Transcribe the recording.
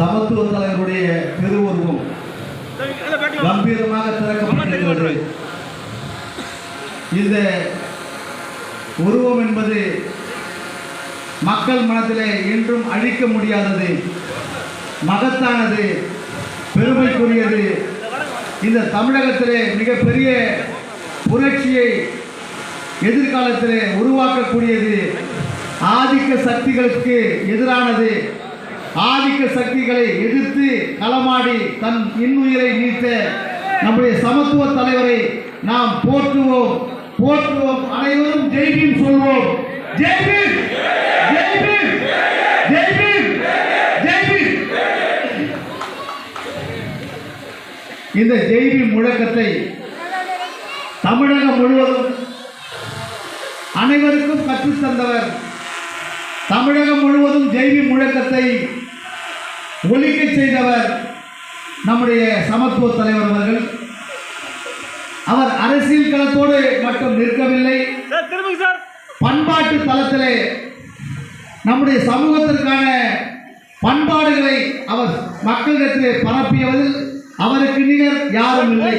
தலைவருடைய பெருவுருவம் கம்பீரமாக திறக்கப்பட்டிருக்கிறது இந்த உருவம் என்பது மக்கள் மனதிலே என்றும் அழிக்க முடியாதது மகத்தானது பெருமைக்குரியது. இந்த தமிழகத்திலே மிகப்பெரிய புரட்சியை எதிர்காலத்திலே உருவாக்கக்கூடியது ஆதிக்க சக்திகளுக்கு எதிரானது. ஆதிக்க சக்திகளை எதிர்த்து களமாடி தன் இன்னுயிரை நீத்த நம்முடைய சமத்துவ தலைவரை நாம் போற்றுவோம். போற்றுவோம். அனைவரும் ஜெய்பீம் சொல்வோம். ஜெய்பீம் ஜெய்பீம் ஜெய்பீம் ஜெய்பீம் இந்த ஜெய்பீம் முழக்கத்தை தமிழகம் முழுவதும் அனைவருக்கும் கற்றுத்தந்தவர் தமிழகம் முழுவதும் ஜெய்வி முழக்கத்தை ஒலிக்கச் செய்தவர் நம்முடைய சமத்துவ தலைவர் அவர்கள். அவர் அரசியல் களத்தோடு மட்டும் நிற்கவில்லை. பண்பாட்டு தளத்திலே நம்முடைய சமூகத்திற்கான பண்பாடுகளை அவர் மக்களிடத்திலே பரப்பியவதில் அவருக்கு நிகர் யாரும் இல்லை.